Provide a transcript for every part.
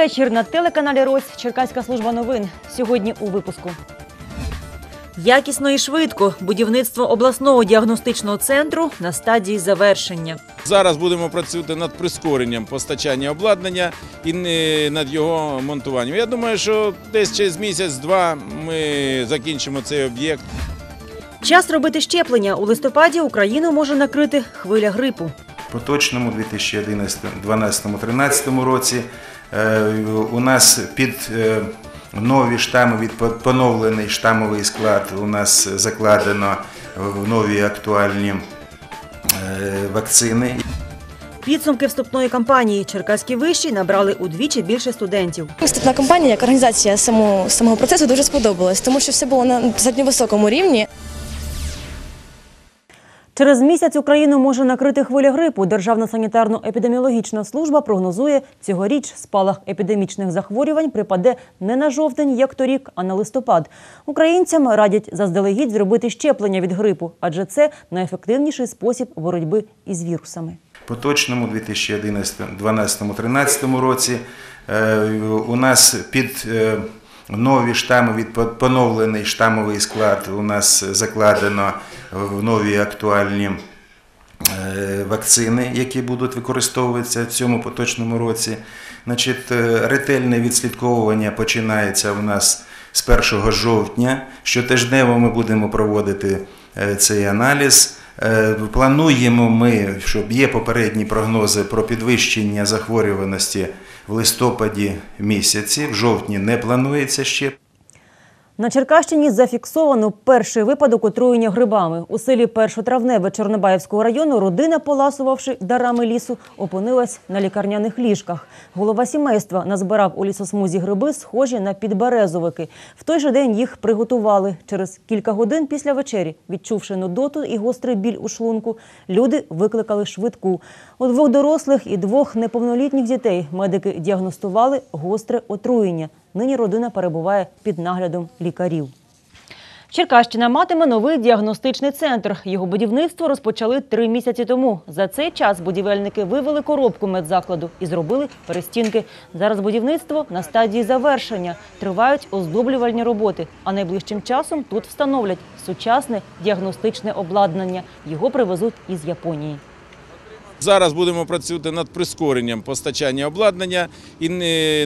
Вечір на телеканалі Рось Черкаська служба новин. Сьогодні у випуску. Якісно і швидко будівництво обласного діагностичного центру на стадії завершення. Зараз будемо працювати над прискоренням постачання обладнання і е, над його монтуванням. Я думаю, що десь через місяць-два ми закінчимо цей об'єкт. Час робити щеплення. У листопаді Україну може накрити хвиля грипу. поточному 2011-2012-2013 році е, у нас під е, нові штами, від поновлений штамовий склад у нас закладено в нові актуальні е, вакцини. Підсумки вступної кампанії Черкаські виші набрали удвічі більше студентів. Виступна кампанія, як організація самого, самого процесу дуже сподобалась, тому що все було на достатньо високому рівні. Через місяць Україну може накрити хвиля грипу. Державна санітарно-епідеміологічна служба прогнозує, цьогоріч спалах епідемічних захворювань припаде не на жовтень, як торік, а на листопад. Українцям радять заздалегідь зробити щеплення від грипу, адже це найефективніший спосіб боротьби із вірусами. поточному 2011-2012-2013 році е, у нас під е, нові штами, від поновлений штамовий склад у нас закладено в нові актуальні е, вакцини, які будуть використовуватися в цьому поточному році. Значить, е, ретельне відслідковування починається у нас з 1 жовтня. Щотижнево ми будемо проводити е, цей аналіз. Е, Плануємо ми, щоб є попередні прогнози про підвищення захворюваності в листопаді місяці. В жовтні не планується ще. На Черкащині зафіксовано перший випадок отруєння грибами. У селі Першотравневе Чорнобаївського району родина, поласувавши дарами лісу, опинилась на лікарняних ліжках. Голова сімейства назбирав у лісосмузі гриби, схожі на підберезовики. В той же день їх приготували. Через кілька годин після вечері, відчувши нудоту і гострий біль у шлунку, люди викликали швидку. У двох дорослих і двох неповнолітніх дітей медики діагностували гостре отруєння. Нині родина перебуває під наглядом лікарів. Черкащина матиме новий діагностичний центр. Його будівництво розпочали три місяці тому. За цей час будівельники вивели коробку медзакладу і зробили перестінки. Зараз будівництво на стадії завершення. Тривають оздоблювальні роботи. А найближчим часом тут встановлять сучасне діагностичне обладнання. Його привезуть із Японії. Зараз будемо працювати над прискоренням постачання обладнання і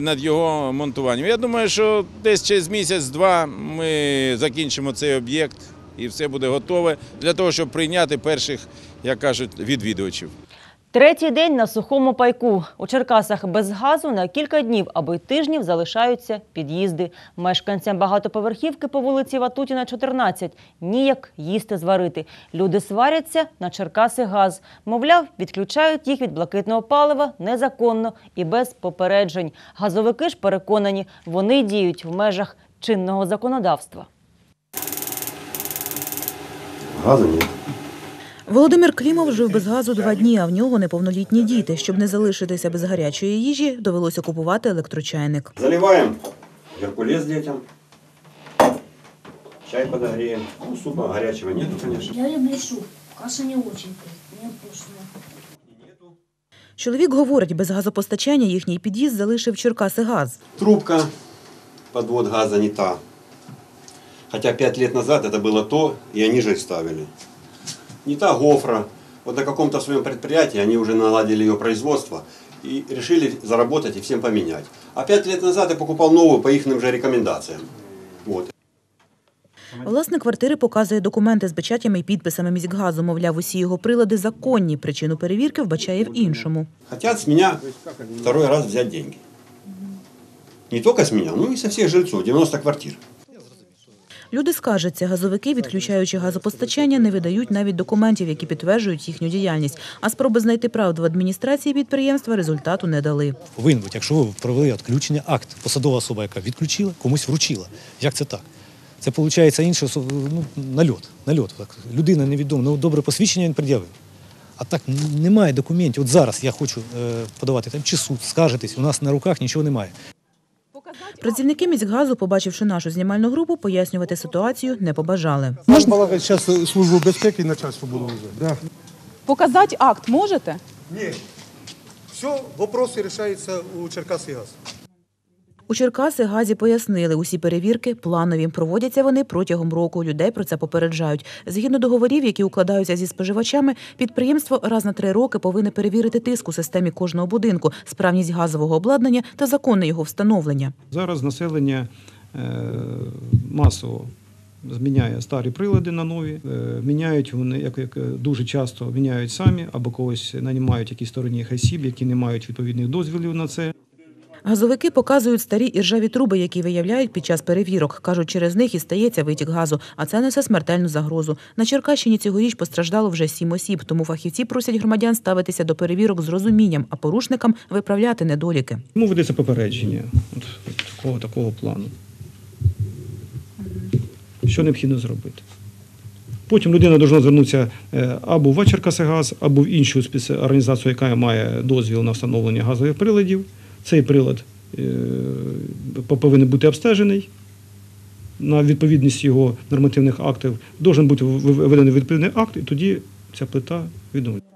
над його монтуванням. Я думаю, що десь через місяць-два ми закінчимо цей об'єкт і все буде готове для того, щоб прийняти перших, як кажуть, відвідувачів. Третій день на сухому пайку. У Черкасах без газу на кілька днів або й тижнів залишаються під'їзди. Мешканцям багатоповерхівки по вулиці Ватутіна, 14. Ніяк їсти зварити. Люди сваряться на Черкаси газ. Мовляв, відключають їх від блакитного палива незаконно і без попереджень. Газовики ж переконані, вони діють в межах чинного законодавства. Газу нет. Володимир Клімов жив без газу два дні, а в нього неповнолітні діти. Щоб не залишитися без гарячої їжі, довелося купувати електрочайник. Заливаем геркулес детям. Чай подогреем. Ну, супа горячего нету, конечно. Я люблю суп. Каша не очень не вкусная. Чоловік говорить, без газопостачання їхній під'їзд залишив Черкаси газ. Трубка, подвод газа не та. Хотя пять лет назад это было то, и они же ставили. Не та гофра. Вот на каком-то своем предприятии они уже наладили ее производство и решили заработать и всем поменять. А пять лет назад я покупал новую по их же рекомендациям. Вот. Власник квартири показує документи з печатями і підписами міськгазу. Мовляв, усі його прилади законні. Причину перевірки вбачає в іншому. Хотят с меня второй раз взять деньги. Не только с меня, но и со всех жильцов, 90 квартир. Люди скаржаться, газовики, відключаючи газопостачання, не видають навіть документів, які підтверджують їхню діяльність. А спроби знайти правду в адміністрації підприємства результату не дали. Повинен бути, якщо ви провели відключення, акт, посадова особа, яка відключила, комусь вручила. Як це так? Це виходить інше ну, нальот. нальот. Людина невідома, ну добре посвідчення він пред'явив. А так немає документів. От зараз я хочу е, подавати там чи суд, скаржитись, у нас на руках нічого немає. Працівники міськгазу, побачивши нашу знімальну групу, пояснювати ситуацію не побажали. Можна зараз службу безпеки і начальство буде вже. Да. Показати акт можете? Ні. Все питання вирішується у Черкасий газ. У Черкаси газі пояснили, усі перевірки планові. Проводяться вони протягом року. Людей про це попереджають. Згідно договорів, які укладаються зі споживачами, підприємство раз на три роки повинне перевірити тиск у системі кожного будинку, справність газового обладнання та законне його встановлення. Зараз населення е, масово зміняє старі прилади на нові, е, міняють вони як, як дуже часто міняють самі або когось нанімають якісь сторонніх осіб, які не мають відповідних дозволів на це. Газовики показують старі і ржаві труби, які виявляють під час перевірок. Кажуть, через них і стається витік газу, а це несе смертельну загрозу. На Черкащині цьогоріч постраждало вже сім осіб, тому фахівці просять громадян ставитися до перевірок з розумінням, а порушникам виправляти недоліки. Тому ведеться попередження от, от такого, такого плану. Що необхідно зробити? Потім людина повинна звернутися е, або в Черкасигаз, або в іншу організацію, яка має дозвіл на встановлення газових приладів. Цей прилад е, повинен бути обстежений на відповідність його нормативних актів. Должен бути введений відповідний акт, і тоді ця плита відновиться.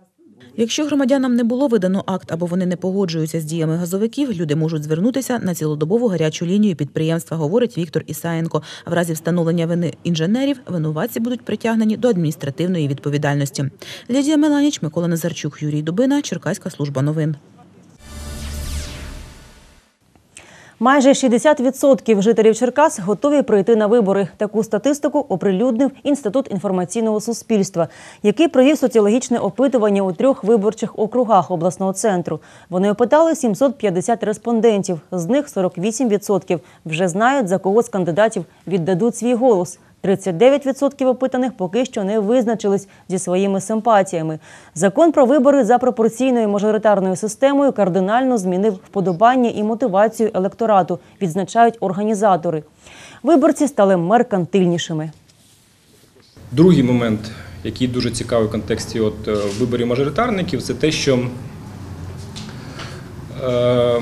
Якщо громадянам не було видано акт або вони не погоджуються з діями газовиків, люди можуть звернутися на цілодобову гарячу лінію підприємства, говорить Віктор Ісаєнко. В разі встановлення вини інженерів винуватці будуть притягнені до адміністративної відповідальності. Лідія Меланіч, Микола Назарчук, Юрій Дубина, Черкаська служба новин. Майже 60% жителів Черкас готові прийти на вибори. Таку статистику оприлюднив Інститут інформаційного суспільства, який провів соціологічне опитування у трьох виборчих округах обласного центру. Вони опитали 750 респондентів. З них 48% вже знають, за кого з кандидатів віддадуть свій голос. 39% опитаних поки що не визначились зі своїми симпатіями. Закон про вибори за пропорційною мажоритарною системою кардинально змінив вподобання і мотивацію електорату, відзначають організатори. Виборці стали меркантильнішими. Другий момент, який дуже цікавий в контексті от, е, виборів мажоритарників, це те, що е,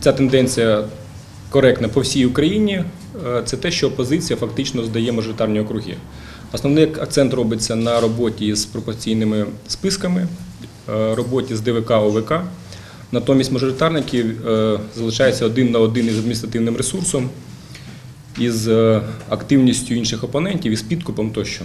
ця тенденція коректна по всій Україні. Е, Це те, що опозиція фактично здає мажоритарні округи. Основний акцент робиться на роботі з пропорційними списками, е, роботі з ДВК ОВК. Натомість мажоритарники е, залишаються один на один із адміністративним ресурсом, із активністю інших опонентів, із підкупом тощо.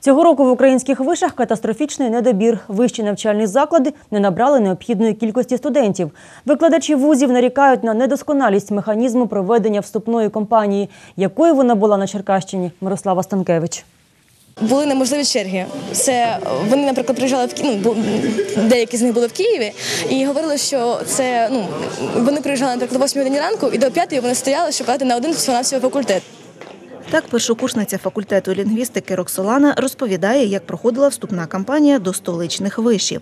Цього року в українських вишах катастрофічний недобір. Вищі навчальні заклади не набрали необхідної кількості студентів. Викладачі вузів нарікають на недосконалість механізму проведення вступної кампанії. Якою вона була на Черкащині? Мирослава Станкевич. Були неможливі черги. Це вони, наприклад, приїжджали в Ки- ну, деякі з них були в Києві і говорили, що це ну вони приїжджали наприклад, о 8 годині ранку, і до 5 вони стояли, щоб подати на один всього-навсього факультет. Так, першокурсниця факультету лінгвістики Роксолана розповідає, як проходила вступна кампанія до столичних вишів.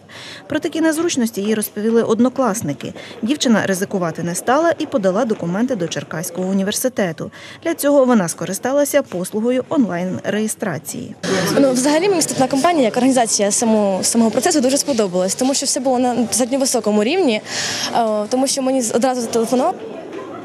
Про такі незручності їй розповіли однокласники. Дівчина ризикувати не стала і подала документи до Черкаського університету. Для цього вона скористалася послугою онлайн-реєстрації. Ну, взагалі мені вступна кампанія як організація самого, самого процесу дуже сподобалась, тому що все було на достатньо високому рівні, е, тому що мені одразу зателефонував.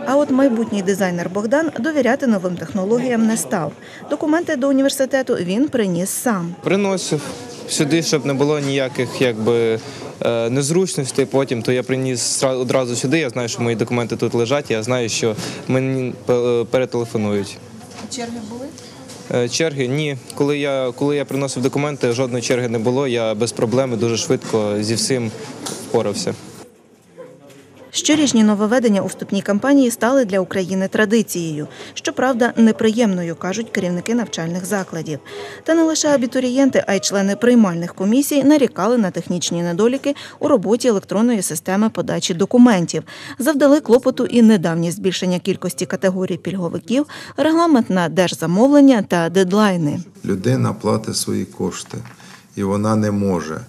А от майбутній дизайнер Богдан довіряти новим технологіям не став. Документи до університету він приніс сам. Приносив сюди, щоб не було ніяких якби. е, Незручностей потім, то я приніс одразу сюди. Я знаю, що мої документи тут лежать. Я знаю, що мені е, перетелефонують. Черги були? Е, Черги ні. Коли я коли я приносив документи, жодної черги не було. Я без проблем і дуже швидко зі всім впорався. Щорічні нововведення у вступній кампанії стали для України традицією. Щоправда, неприємною, кажуть керівники навчальних закладів. Та не лише абітурієнти, а й члени приймальних комісій нарікали на технічні недоліки у роботі електронної системи подачі документів. Завдали клопоту і недавнє збільшення кількості категорій пільговиків, регламент на держзамовлення та дедлайни. людина платить свої кошти, і вона не може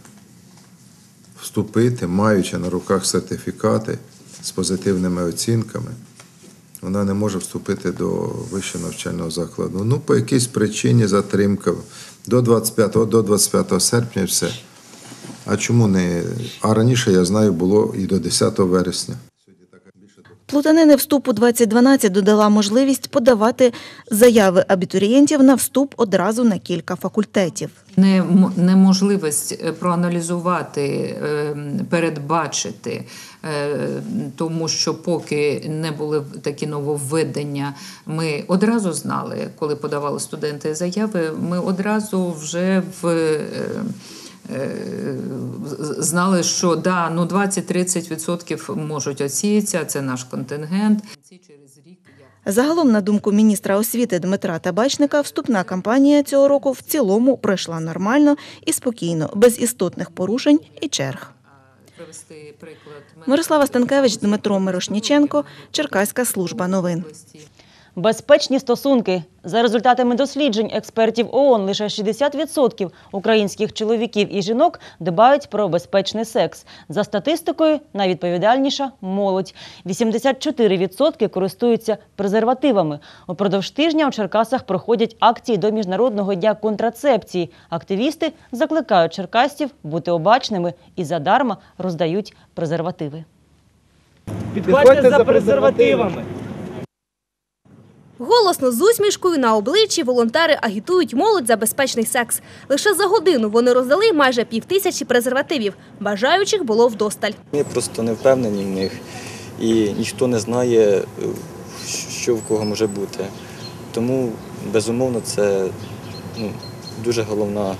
вступити, маючи на руках сертифікати з позитивними оцінками. Вона не може вступити до вищого навчального закладу. Ну, по якійсь причині затримка до 25, до 25 серпня все. А чому не? А раніше, я знаю, було і до 10 вересня. Плутанини вступу 2012 додала можливість подавати заяви абітурієнтів на вступ одразу на кілька факультетів. Не- неможливість е, проаналізувати, е, передбачити, е, тому що поки не були такі нововведення, ми одразу знали, коли подавали студенти заяви, ми одразу вже в. Знали, що да, ну 20-30% можуть оціятися, це наш контингент. Загалом, на думку міністра освіти Дмитра Табачника, вступна кампанія цього року в цілому пройшла нормально і спокійно, без істотних порушень і черг. Мирослава Станкевич, Дмитро Мирошніченко, Черкаська служба новин. Безпечні стосунки. За результатами досліджень експертів ООН, лише 60% українських чоловіків і жінок дбають про безпечний секс. За статистикою, найвідповідальніша молодь. 84% користуються презервативами. Упродовж тижня у Черкасах проходять акції до Міжнародного дня контрацепції. Активісти закликають черкасців бути обачними і задарма роздають презервативи. Підходьте за презервативами. Голосно з усмішкою на обличчі волонтери агітують молодь за безпечний секс. Лише за годину вони роздали майже півтисячі презервативів. Бажаючих було вдосталь. Ми просто не впевнені в них і ніхто не знає, е, що в кого може бути. Тому, безумовно, це ну, дуже головна е,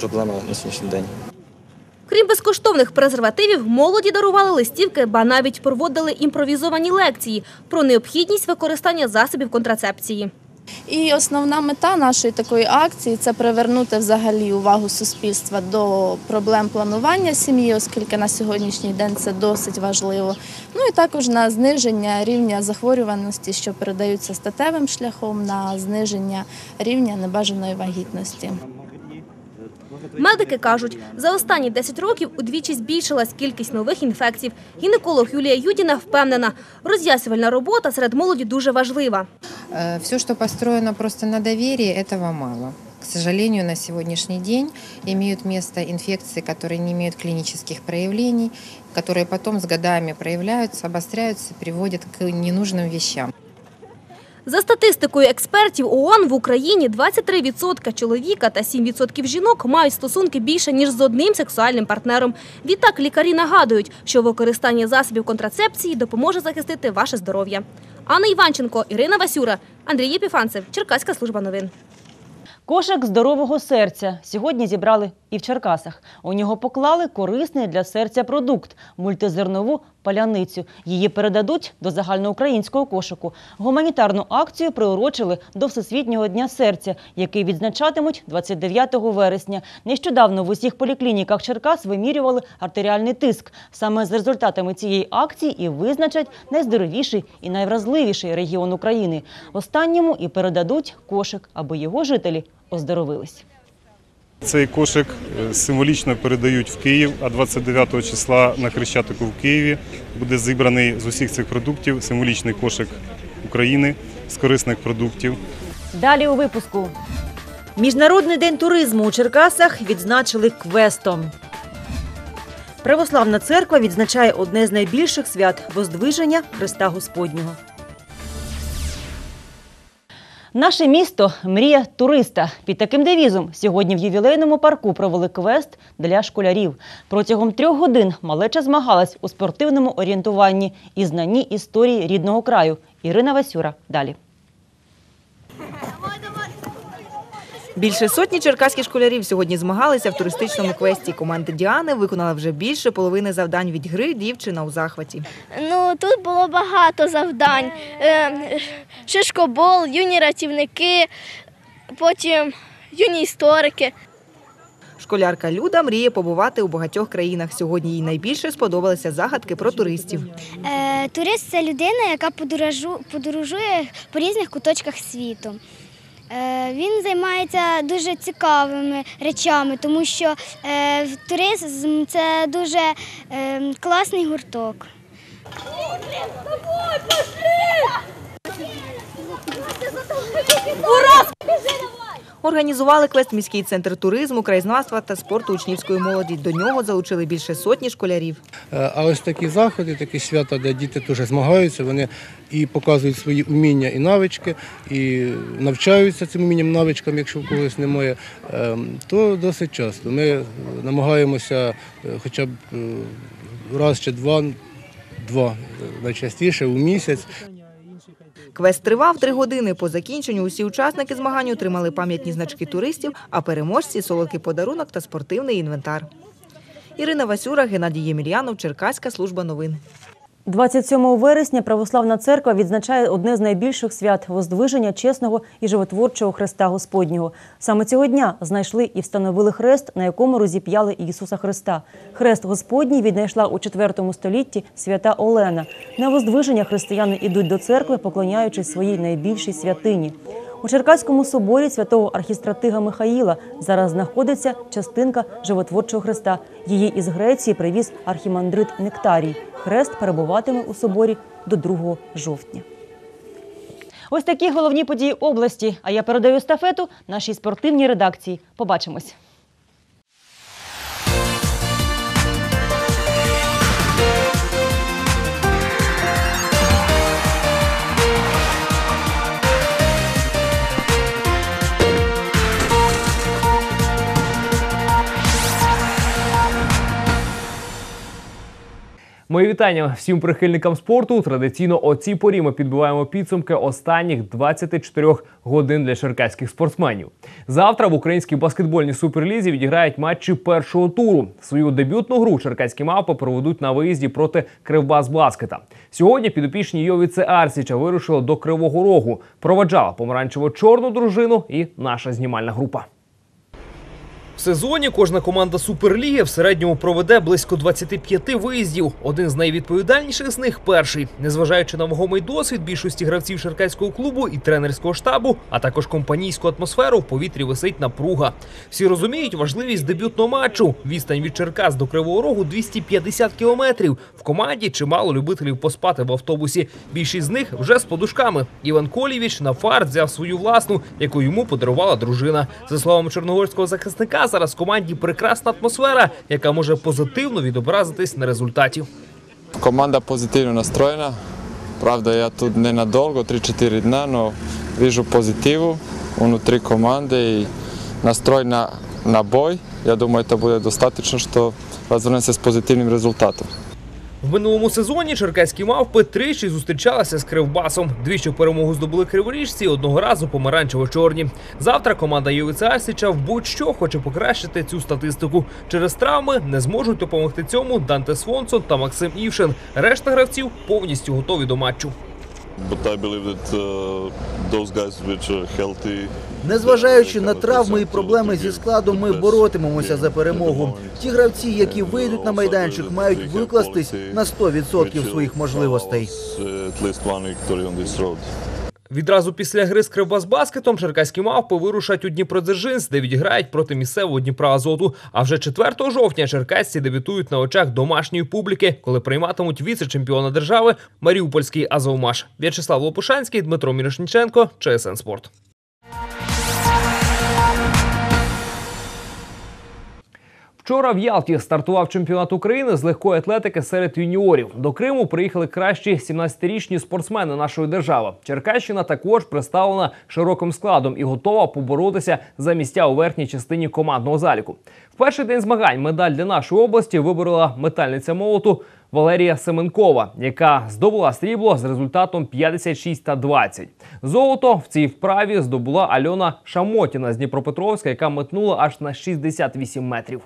проблема на сьогоднішній день. Крім безкоштовних презервативів, молоді дарували листівки, ба навіть проводили імпровізовані лекції про необхідність використання засобів контрацепції. І основна мета нашої такої акції це привернути взагалі увагу суспільства до проблем планування сім'ї, оскільки на сьогоднішній день це досить важливо. Ну і також на зниження рівня захворюваності, що передаються статевим шляхом, на зниження рівня небажаної вагітності. Медики кажуть, за останні 10 років удвічі збільшилась кількість нових інфекцій. Гінеколог Юлія Юдіна впевнена, роз'яснювальна робота серед молоді дуже важлива. Все, что построено просто на доверии, этого мало. К сожалению, на сегодняшний день имеют место инфекции, которые не имеют клинических проявлений, которые потом с годами проявляются, обостряются, приводят к ненужным вещам. За статистикою експертів ООН в Україні 23% чоловіка та 7% жінок мають стосунки більше, ніж з одним сексуальним партнером. Відтак лікарі нагадують, що використання засобів контрацепції допоможе захистити ваше здоров'я. Анна Іванченко, Ірина Васюра, Андрій Єпіфанцев, Черкаська служба новин. Кошик здорового серця сьогодні зібрали і в Черкасах. У нього поклали корисний для серця продукт мультизернову паляницю. Її передадуть до загальноукраїнського кошику. Гуманітарну акцію приурочили до Всесвітнього дня серця, який відзначатимуть 29 вересня. Нещодавно в усіх поліклініках Черкас вимірювали артеріальний тиск. Саме з результатами цієї акції і визначать найздоровіший і найвразливіший регіон України. Останньому і передадуть кошик, аби його жителі оздоровились. Цей кошик е, символічно передають в Київ, а 29 числа на Хрещатику в Києві буде зібраний з усіх цих продуктів символічний кошик України з корисних продуктів. Далі у випуску. Міжнародний день туризму у Черкасах відзначили квестом. Православна церква відзначає одне з найбільших свят Воздвиження Христа Господнього. Наше місто мрія туриста. Під таким девізом сьогодні в ювілейному парку провели квест для школярів. Протягом трьох годин малеча змагалась у спортивному орієнтуванні і знанні історії рідного краю. Ірина Васюра далі. Більше сотні черкаських школярів сьогодні змагалися в туристичному квесті. Команда Діани виконала вже більше половини завдань від гри дівчина у захваті. Ну тут було багато завдань. Е, Шишкобол, юні рятівники, потім юні історики. Школярка Люда мріє побувати у багатьох країнах. Сьогодні їй найбільше сподобалися загадки про туристів. Е, турист це людина, яка подорожу, подорожує по різних куточках світу. Е, він займається дуже цікавими речами, тому що е, туризм це дуже е, класний гурток. Організували квест міський центр туризму, краєзнавства та спорту учнівської молоді. До нього залучили більше сотні школярів. Е, А ось такі заходи, такі свята, де діти теж змагаються, вони і показують свої уміння і навички, і навчаються цим умінням навичкам, якщо в когось немає, ем, то досить часто. Ми намагаємося е, хоча б е, раз чи два, два найчастіше у місяць. Квест тривав три години. По закінченню усі учасники змагань отримали пам'ятні значки туристів, а переможці солодкий подарунок та спортивний інвентар. Ірина Васюра, Геннадій Ємельянов, Черкаська служба новин. 27 вересня Православна церква відзначає одне з найбільших свят Воздвиження чесного і животворчого Христа Господнього. Саме цього дня знайшли і встановили хрест, на якому розіп'яли Ісуса Христа. Хрест Господній віднайшла у IV столітті свята Олена. На Воздвиження християни ідуть до церкви, поклоняючись своїй найбільшій святині. У Черкаському соборі святого архістратига Михаїла зараз знаходиться частинка животворчого хреста. Її із Греції привіз архімандрит Нектарій. Хрест перебуватиме у соборі до 2 жовтня. Ось такі головні події області. А я передаю естафету нашій спортивній редакції. Побачимось. Мої вітання всім прихильникам спорту. Традиційно о цій порі ми підбиваємо підсумки останніх 24 годин для черкаських спортсменів. Завтра в українській баскетбольній суперлізі відіграють матчі першого туру. Свою дебютну гру черкаські мавпи проведуть на виїзді проти Кривбас Баскета. Сьогодні підопічні Йовіце Арсіча вирушили до Кривого Рогу. Проведжала помаранчево-чорну дружину і наша знімальна група. Сезоні кожна команда Суперліги в середньому проведе близько 25 виїздів. Один з найвідповідальніших з них перший. Незважаючи на вагомий досвід більшості гравців Черкаського клубу і тренерського штабу, а також компанійську атмосферу, в повітрі висить напруга. Всі розуміють важливість дебютного матчу. Відстань від Черкас до Кривого Рогу 250 кілометрів. В команді чимало любителів поспати в автобусі. Більшість з них вже з подушками. Іван Колівіч на фарт взяв свою власну, яку йому подарувала дружина. За словами чорногорського захисника, зараз в команді прекрасна атмосфера, яка може позитивно відобразитись на результаті. Команда позитивно настроєна. Правда, я тут ненадовго, 3-4 дня, але вижу позитиву внутрі команди і настрой на, на бой. Я думаю, це буде достатньо, що розвернеться з позитивним результатом. В минулому сезоні черкаські мавпи тричі зустрічалися з Кривбасом. Двічі перемогу здобули криворіжці, одного разу помаранчево-чорні. Завтра команда Йовіца Асіча в будь-що хоче покращити цю статистику. Через травми не зможуть допомогти цьому Данте Свонсон та Максим Івшин. Решта гравців повністю готові до матчу. Незважаючи на травми і проблеми зі складом, ми боротимемося за перемогу. Ті гравці, які вийдуть на майданчик, мають викластись на 100% своїх можливостей. Відразу після гри з Кривбасбаскетом черкаські мавпи вирушать у Дніпродзержинськ, де відіграють проти місцевого Дніпра Азоту. А вже 4 жовтня черкасці дебютують на очах домашньої публіки, коли прийматимуть віце-чемпіона держави Маріупольський Азовмаш. В'ячеслав Лопушанський, Дмитро Мірошніченко, ЧСН Спорт. Вчора в Ялті стартував чемпіонат України з легкої атлетики серед юніорів. До Криму приїхали кращі 17-річні спортсмени нашої держави. Черкащина також представлена широким складом і готова поборотися за місця у верхній частині командного заліку. В перший день змагань медаль для нашої області виборола метальниця молоту Валерія Семенкова, яка здобула срібло з результатом 56 та 20. Золото в цій вправі здобула Альона Шамотіна з Дніпропетровська, яка метнула аж на 68 метрів.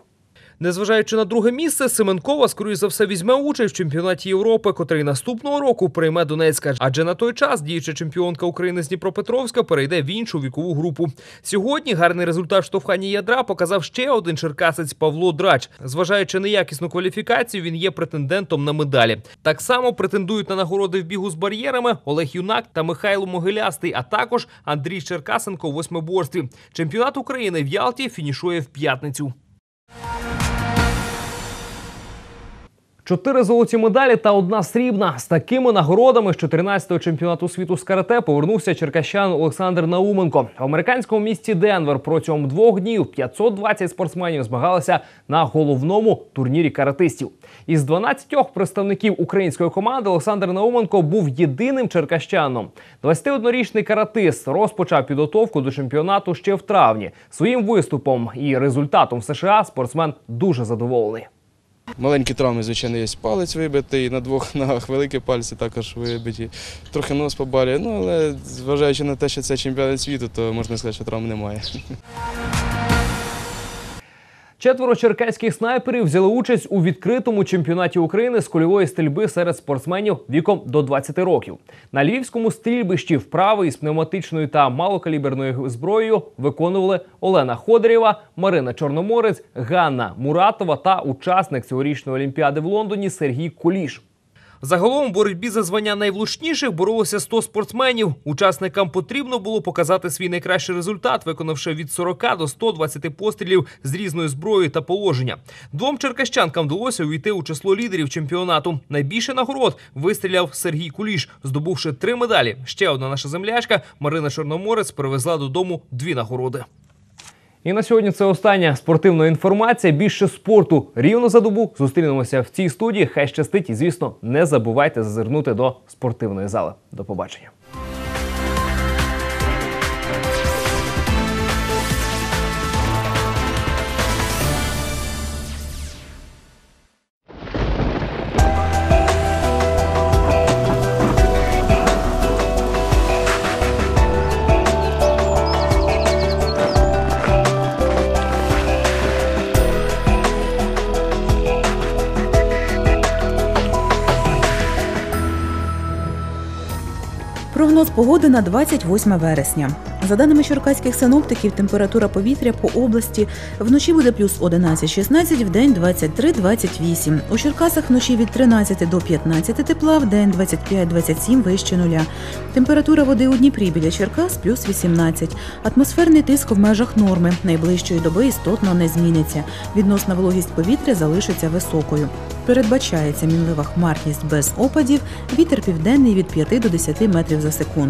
Незважаючи на друге місце, Семенкова, скоріш за все, візьме участь в чемпіонаті Європи, котрий наступного року прийме Донецька. Адже на той час діюча чемпіонка України з Дніпропетровська перейде в іншу вікову групу. Сьогодні гарний результат в штовханні ядра показав ще один черкасець Павло Драч. Зважаючи на якісну кваліфікацію, він є претендентом на медалі. Так само претендують на нагороди в бігу з бар'єрами Олег Юнак та Михайло Могилястий, а також Андрій Черкасенко у восьмиборстві. Чемпіонат України в Ялті фінішує в п'ятницю. Чотири золоті медалі та одна срібна. З такими нагородами з 14-го чемпіонату світу з карате повернувся черкащан Олександр Науменко. В американському місті Денвер протягом двох днів 520 спортсменів змагалися на головному турнірі каратистів. Із 12 представників української команди Олександр Науменко був єдиним черкащаном. 21-річний каратист розпочав підготовку до чемпіонату ще в травні. Своїм виступом і результатом в США спортсмен дуже задоволений. Маленькі травми, звичайно, є палець вибитий, на двох ногах великі пальці також вибиті, трохи нос побалює. Ну, але зважаючи на те, що це чемпіонат світу, то можна сказати, що травм немає. Четверо черкаських снайперів взяли участь у відкритому чемпіонаті України з кульової стрільби серед спортсменів віком до 20 років. На львівському стрільбищі вправи із пневматичною та малокаліберною зброєю виконували Олена Ходорєва, Марина Чорноморець, Ганна Муратова та учасник цьогорічної олімпіади в Лондоні Сергій Куліш. Загалом в боротьбі за звання найвлучніших боролося 100 спортсменів. Учасникам потрібно було показати свій найкращий результат, виконавши від 40 до 120 пострілів з різною зброєю та положення. Двом черкащанкам вдалося увійти у число лідерів чемпіонату. Найбільше нагород вистріляв Сергій Куліш, здобувши три медалі. Ще одна наша землячка Марина Чорноморець привезла додому дві нагороди. І на сьогодні це остання спортивна інформація. Більше спорту рівно за добу. Зустрінемося в цій студії. Хай щастить і, звісно, не забувайте зазирнути до спортивної зали. До побачення. Погоди на 28 вересня. За даними черкаських синоптиків, температура повітря по області вночі буде плюс 11-16, в день 23-28. У Черкасах вночі від 13 до 15 тепла, в день 25-27 вище нуля. Температура води у Дніпрі біля Черкас плюс 18. Атмосферний тиск в межах норми. Найближчої доби істотно не зміниться. Відносна вологість повітря залишиться високою. Передбачається мінлива хмарність без опадів, вітер південний від 5 до 10 метрів за секунду.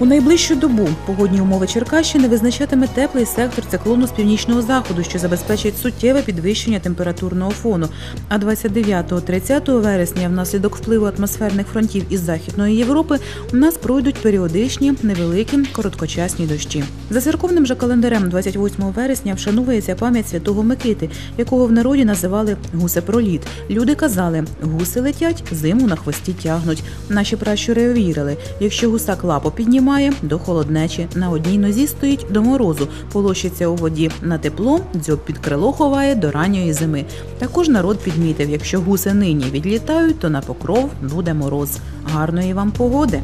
У найближчу добу погодні умови Черкащини визначатиме теплий сектор циклону з північного заходу, що забезпечить суттєве підвищення температурного фону. А 29-30 вересня, внаслідок впливу атмосферних фронтів із Західної Європи, у нас пройдуть періодичні невеликі короткочасні дощі. За церковним же календарем, 28 вересня, вшановується пам'ять святого Микити, якого в народі називали гусепроліт. Люди казали, гуси летять, зиму на хвості тягнуть. Наші пращури вірили, якщо гусак лапу піднімає до холоднечі, на одній нозі стоїть до морозу, полощиться у воді на тепло, дзьоб під крило ховає до ранньої зими. Також народ підмітив, якщо гуси нині відлітають, то на покров буде мороз. Гарної вам погоди!